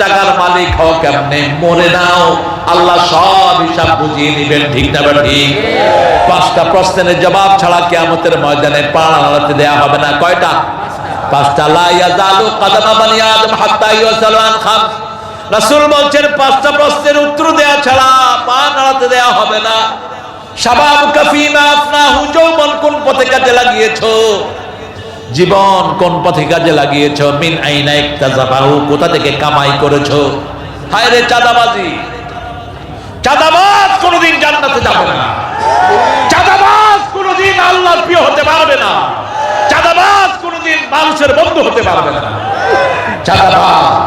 টাকার মালিক হও কেমনে? মরে নাও। আল্লাহ সব হিসাব বুঝিয়ে নিবেন ঠিক না ঠিক? পাঁচটা প্রশ্নের জবাব ছাড়া কেয়ামতের ময়দানে পা নাড়াতে দেয়া হবে না। কয়টা? পাঁচটা। লা ইয়াজালু কাদামা বানি আদম হাত্তা ইউসালু আন খামস রাসূল বলছেন, পাঁচটা প্রশ্নের উত্তর দেয়া ছাড়া পা দেয়া হবে না। শাবাব কাফিমা আফনাহু, যৌবন কোন পথে কাজে লাগিয়েছো? জীবন কোন পথে কাজে লাগিয়েছো? মিন আইনা ইকতাজাবাহু কোথা থেকে কামাই করেছ? হায় রে চাঁদাবাজি! চাঁদাবাজ কোনোদিন জান্নাতে যাবে না। চাঁদাবাজ কোনোদিন আল্লাহর প্রিয় হতে পারবে না। চাঁদাবাজ কোনোদিন মানুষের বন্ধু হতে পারবে না।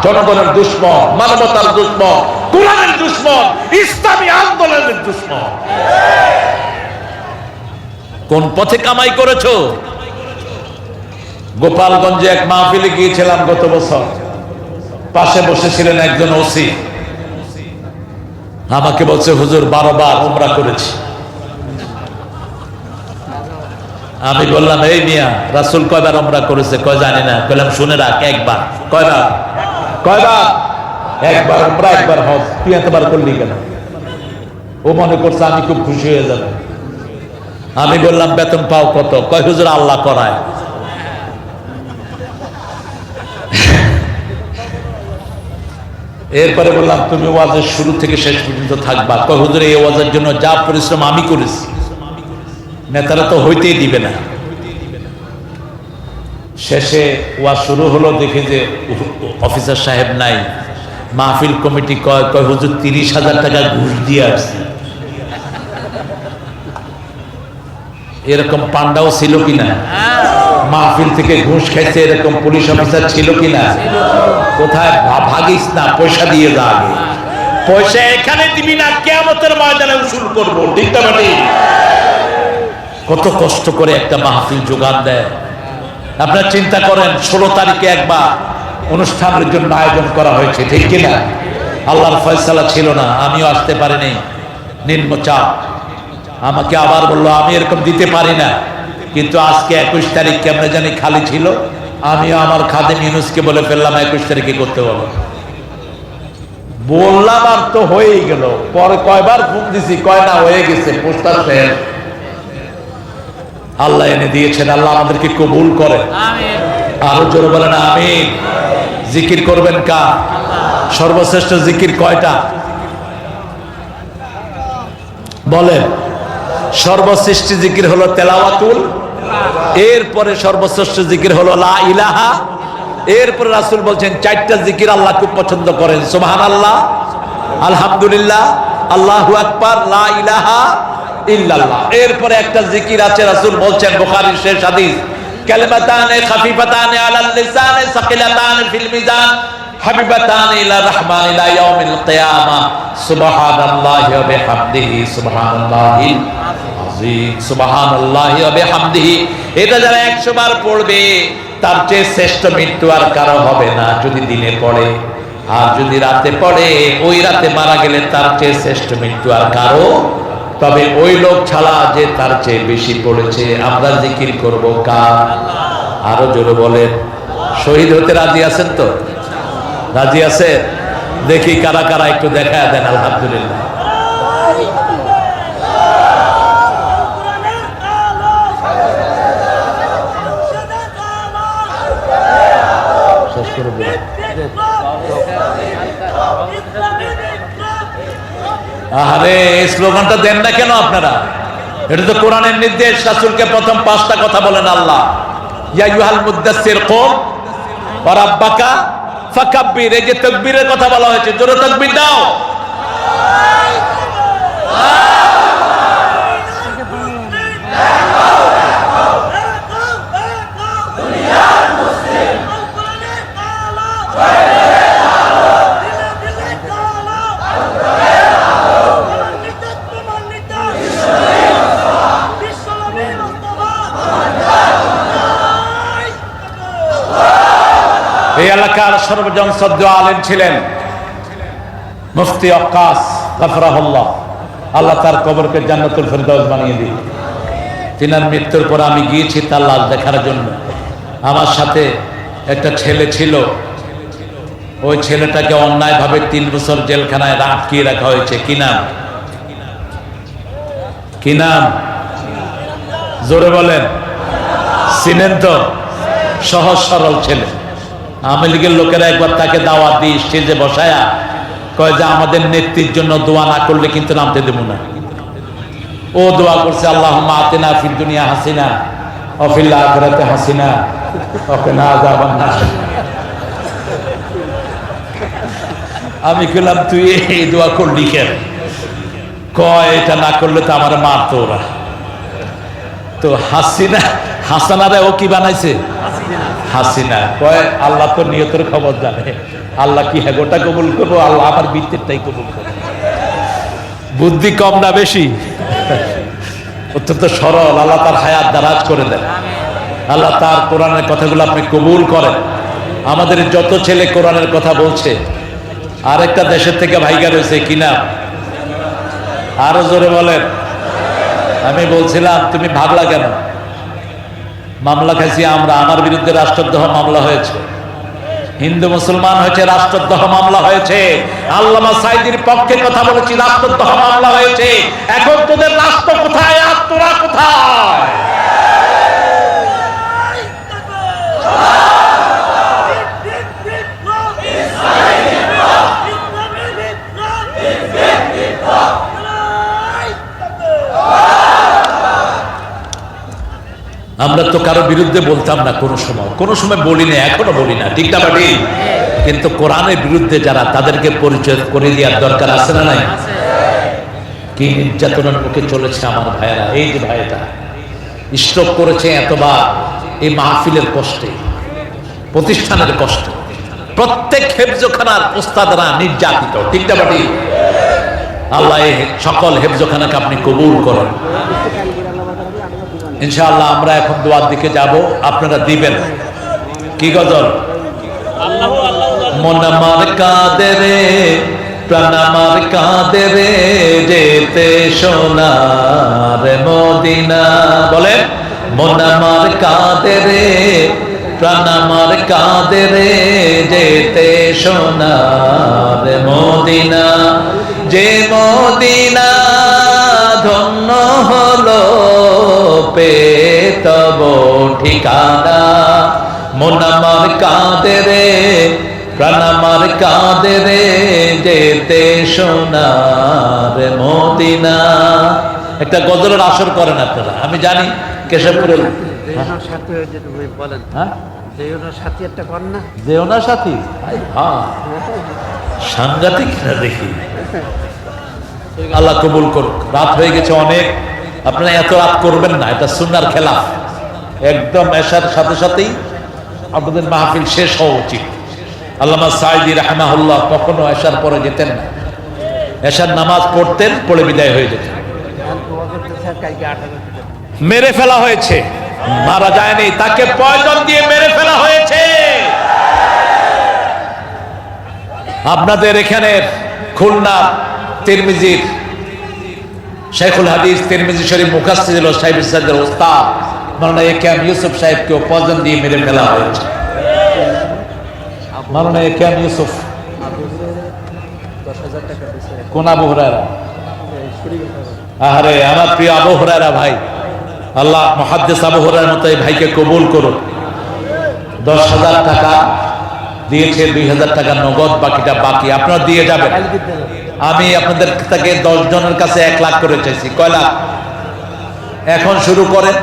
জনগণের দুশ্মন, মানবতার দুশ্মন, কোরআনের দুশ্মন, ইসলামী আন্দোলনের দুশ্মন। কোন পথে কামাই করেছ? গোপালগঞ্জে এক মাহফিলে গিয়েছিলাম গত বছর। পাশে বসেছিলেন একজন ওসি। আমাকে বলছে, হুজুর, বারো বার উমরা করেছি। আমি বললাম, এই মিয়া, রাসুল কয়বার উমরা করেছে? কয়, জানি না। বললাম, শুনে রাখ, একবার। কয়বার? কয়বার? একবার উমরা, একবার হজ। তুই এতবার করলি কেন? ও মনে করছে আমি খুব খুশি হয়ে যাব। আমি বললাম, বেতন পাও কত? কয়, হুজুর, আল্লাহ করায়। এরপরে বললাম, তুমি ওয়াজের শুরু থেকে শেষ পর্যন্ত থাকবা। হুজুর, এই ওয়াজের জন্য যা পরিশ্রম আমি করেছি। নেতারা তো হইতেই দিবে না। শেষে ওয়াজ শুরু হলো, দেখে যে অফিসার সাহেব নাই। মাহফিল কমিটি কয় কয়, হুজুর, তিরিশ হাজার টাকা ঘুষ দিয়ে আসছি। এরকম পান্ডাও ছিল কিনা? মাহফিল থেকে ঘুষ খাইছে এরকম পুলিশ অফিসার ছিল কিনা? কোথায় ভাগিস না, পয়সা দিয়ে যা পয়সা এখানে দিবি না কেমতের ময়দানে উসুল করব, ঠিক না কত কষ্ট করে একটা মাহফিল যোগান দেয়। আপনার চিন্তা করেন, ষোলো তারিখে একবার অনুষ্ঠানের জন্য আয়োজন করা হয়েছে, ঠিক কিনা? আল্লাহর ফয়সালা ছিল না, আমিও আসতে পারিনি। নিম্নচাপ। আমাকে আবার বলল, আমি এরকম দিতে পারি না। কিন্তু আজকে একুশ তারিখ কেমনে জানি খালি ছিল। আমিও আমার খাদে মিনুসকে বলে ফেললাম, একুশ তারিখে করতে বলো বললাম আর তো হয়েই গেল। পরে কয়বার ফোন দিছি, কয় না, হয়ে গেছে, পোস্টার শেষ আল্লাহ এনে দিয়েছেন, আল্লাহ আমাদেরকে কবুল করে। আরও জোরে বলেন আমি জিকির করবেন কা সর্বশ্রেষ্ঠ জিকির কয়টা? বলেন, সর্বশ্রেষ্ঠ জিকির হলো তেলাওয়াতুল এরপরে সর্বশ্রেষ্ঠ জিকির হলো ইলাহা। এরপরে রাসূল বলছেন, চারটা জিকির আল্লাহ খুব পছন্দ করেন। সুবহানাল্লাহ, আলহামদুলিল্লাহ, আল্লাহু আকবার ইলাহা এরপরে একটা জিকির আছে, রাসূল বলছেন, বুখারীর শেষ হাদিস, কালিমাতানে খাফিফাতানে আলাল লিসানে সাকিলাতানে ফিল মিজান। হাবিবাতান এটা যারা 100 বার পড়বে, তার চেয়ে শ্রেষ্ঠ মৃত্যু আর কারও হবে না, যদি দিনে পড়ে। আর যদি রাতে পড়ে, ওই রাতে মারা গেলে তার চেয়ে শ্রেষ্ঠ মৃত্যু আর কারও তবে ওই লোক ছাড়া যে তার চেয়ে বেশি পড়েছে, আমরা জিকির করব কার? আরও জোরে বলেন। শহীদ হতে রাজি আছেন তো? রাজি আছে? দেখি কারা কারা একটু দেখা দেন, আলহামদুলিল্লাহ। শেষ এই স্লোগানটা দেন না কেন আপনারা? এটা তো কোরআনের নির্দেশ, রাসূলকে প্রথম পাঁচটা কথা বলেন আল্লাহ। ইয়া ইউহাল মুদাসসির কুম, ওয়া রাব্বাকা ফাকাব্বির এই যে তকবীরের কথা বলা হয়েছে জোরে তকবীর দাও। এলাকার সর্বজন সদ্য আলেম ছিলেন। মুফতি অক্কাস গফরাহুল্লাহ। আল্লাহ তার কবরকে জান্নাতুল ফেরদাউস বানিয়ে দিই তিনার মৃত্যুর পর আমি গিয়েছি তার লাশ দেখার জন্য। আমার সাথে একটা ছেলে ছিল। ওই ছেলেটাকে অন্যায়ভাবে তিন বছর জেলখানায় আটকিয়ে রাখা হয়েছে। কি নাম? কি নাম? জোরে বলেন। চিনেন তো? সহজ সরল ছেলে। আওয়ামী লীগের লোকেরা একবার তাকে দাওয়াত দিয়ে স্টেজে বসায়া কয় যে আমাদের নেত্রীর জন্য দোয়া না করলে কিন্তু নামতে দেবো না। ও দোয়া করছে আল্লাহ আতেনা ফির দুনিয়া হাসিনা অফিল আখরাতে হাসিনা অফিনা আযাবান নার। আমি কইলাম, তুই এই দোয়া করলি কেন? কয়, এটা না করলে তো আমার মারতো ওরা। তো হাসিনা, হাসানারে ও কি বানাইছে? হাসিনা। কয়, আল্লাহ তো নিয়তের খবর জানে। আল্লাহ কি হ্যাঁ গোটা কবুল করব? আল্লাহ আমার বৃত্তিরটাই কবুল করব। বুদ্ধি কম না বেশি? অত্যন্ত সরল। আল্লাহ তার হায়াত দারাজ করে দেন। আল্লাহ তার কোরআনের কথাগুলো আপনি কবুল করেন। আমাদের যত ছেলে কোরআনের কথা বলছে, আরেকটা দেশের থেকে ভাইগা রয়েছে কিনা আরও জোরে বলেন। আমি বলছিলাম, তুমি ভাবলা কেন? মামলা খাইছি আমরা, আমার বিরুদ্ধে রাষ্ট্রদ্রোহ মামলা হয়েছে। হিন্দু, মুসলমান হয়েছে, রাষ্ট্রদ্রোহ মামলা হয়েছে। আল্লামা সাইদির পক্ষে কথা বলেছি, রাষ্ট্রদ্রোহ মামলা হয়েছে। এখন তোদের রাষ্ট্র কোথায়, আর তোরা কোথায়? আমরা তো কারও বিরুদ্ধে বলতাম না কোনো সময়। কোনো সময় বলি না এখনও বলি না, ঠিক না বাটি? কিন্তু কোরআনের বিরুদ্ধে যারা তাদেরকে পরিচয় করে দেওয়ার দরকার আছে না নাই? কি নির্যাতনের মুখে চলেছে আমার ভাইয়েরা, এই যে ভাইটা স্ট্রোক করেছে এতবার, এই মাহফিলের কষ্টে, প্রতিষ্ঠানের কষ্টে। প্রত্যেক হেফজোখানার ওস্তাদরা নির্যাতিত, ঠিক না বাটি? আল্লাহ সকল হেফজোখানাকে আপনি কবুল করেন। ইনশাআল্লাহ আমরা এখন দোয়ার দিকে যাব। আপনারা দিবেন। কি গজল? মন আমার কাঁদে রে, প্রাণ আমার কাঁদে রে, যেতে সোনার মদিনা। বলেন, মন আমার কাঁদে রে, প্রাণ আমার কাঁদে রে, যেতে সোনার মদিনা। যে মদিনা পেতব ঠিকানা। মন আমার কাঁদে রে প্রাণ আমার কাঁদে রে যেতে সোনার মদিনা। একটা গজলের আসর করেন আপনারা আমি জানি কেশবপুরের হ্যাঁ? সাংঘাতিক না দেখি? আল্লাহ কবুল করুক রাত হয়ে গেছে অনেক। আপনারা এত রাত করবেন না, এটা সুনার খেলা একদম এসার সাথে সাথেই আপনাদের মাহফিল শেষ হওয়া উচিত। আল্লামা সাইদি রাহমাহুল্লাহ কখনো এসার পরে যেতেন না। এসার নামাজ পড়তেন, পড়ে বিদায় হয়ে যেতেন। মেরে ফেলা হয়েছে, মারা যায়নি, তাকে পয়জন দিয়ে মেরে ফেলা হয়েছে। আপনাদের এখানে খুলনা, তিরমিজির শেখুল হাদিস, তিরমিজি শরীফ মুখাস্তি ছিল সাহেব ইসাদের ওস্তাদ মাওলানা এ কে এম ইউসুফ সাহেবকেও পয়জন দিয়ে মেরে ফেলা হয়েছে। মাওলানা এ ইউসুফ, কোন আবু হুরায়রা? আরে আমার প্রিয় আবু হুরায়রা ভাই, আল্লাহ মহাদ্দেস আবু হুরায়রার মতো এই ভাইকে কবুল করুন দশ হাজার টাকা দিয়েছে, দুই হাজার টাকা নগদ, বাকিটা বাকি। আপনারা দিয়ে যাবেন। আমি আপনাদের থেকে দশ জনের কাছে এক লাখ করে চাইছি। কয় লাখ? এখন শুরু করেন।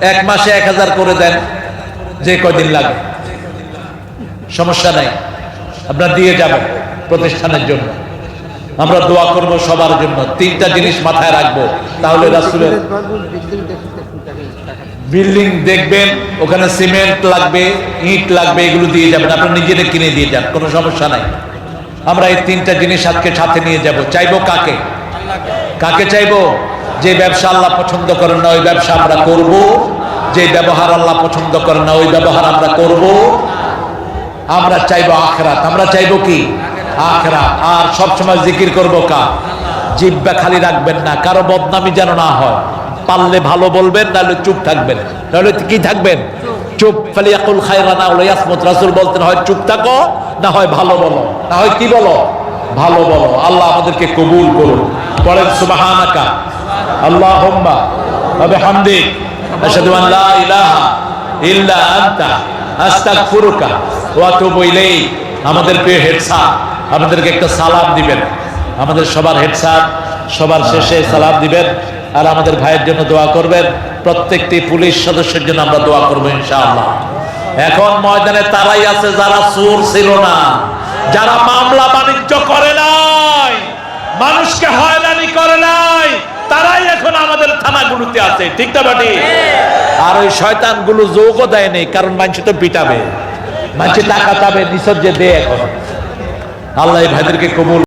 এক মাসে এক হাজার করে দেন। যে কয়দিন লাগে। সমস্যা নাই। আপনারা দিয়ে যাবেন প্রতিষ্ঠানের জন্য। আমরা দোয়া করব সবার জন্য। তিনটা জিনিস মাথায় রাখব। তাহলে রাসুলের বিল্ডিং দেখবেন, ওখানে সিমেন্ট লাগবে, ইট লাগবে, এগুলো দিয়ে যাবেন। আপনার নিজেদের কিনে দিয়ে যান। কোনো সমস্যা নাই। আমরা এই তিনটা জিনিস আজকে সাথে নিয়ে যাব। চাইব কাকে? কাকে চাইব? যে ব্যবসা আল্লাহ পছন্দ করেন না, ওই ব্যবসা আমরা করব। যে ব্যবহার আল্লাহ পছন্দ করেন না, ওই ব্যবহার আমরা করব। আমরা চাইব আখরাত। আমরা চাইব কি? আখরাত। আর সবসময় জিকির করব কা? জিব্বা খালি রাখবেন না। কারও বদনামি যেন না হয়। পারলে ভালো বলবেন, নাহলে চুপ থাকবেন। তাহলে কি থাকবেন? চুপ ফালিয়াকুল খায়রানা ওয়া ইয়াসমুত রাসূল বলতেন, হয় চুপ থাকো, না হয় ভালো বলো। না হয় কি বলো? ভালো বলো। আল্লাহ আমাদেরকে কবুল করুন। পড়েন সুবহানাকা। আল্লাহুম্মা ওয়া বিহামদিক। আশহাদু আন লা ইলাহা ইল্লা আনতা। আস্তাগফিরুকা ওয়া আতুবু ইলাইক। আমাদের প্রিয় হেড স্যার, আমাদেরকে একটা সালাম দিবেন। আমাদের সবার হেড স্যার, সবার শেষে সালাম দিবেন। আর আমাদের ভাইয়ের জন্য দোয়া করবেন। প্রত্যেকটি পুলিশ সদস্যের জন্য আমরা দোয়া করব ইনশাআল্লাহ। এখন ময়দানে তারাই আছে, যারা চোর ছিল না, যারা মামলা বাণিজ্য করে নাই, মানুষকে হয়রানি করে নাই, তারাই এখন আমাদের থানাগুলোতে আছে, ঠিক না বাটি? আর ওই শয়তানগুলো যোগও দেয় নেই কারণ মানুষ তো পিটাবে। মানুষ টাকা চাবে নিঃসজ্জে দে এখন। আল্লাহ ভাইদেরকে কবুল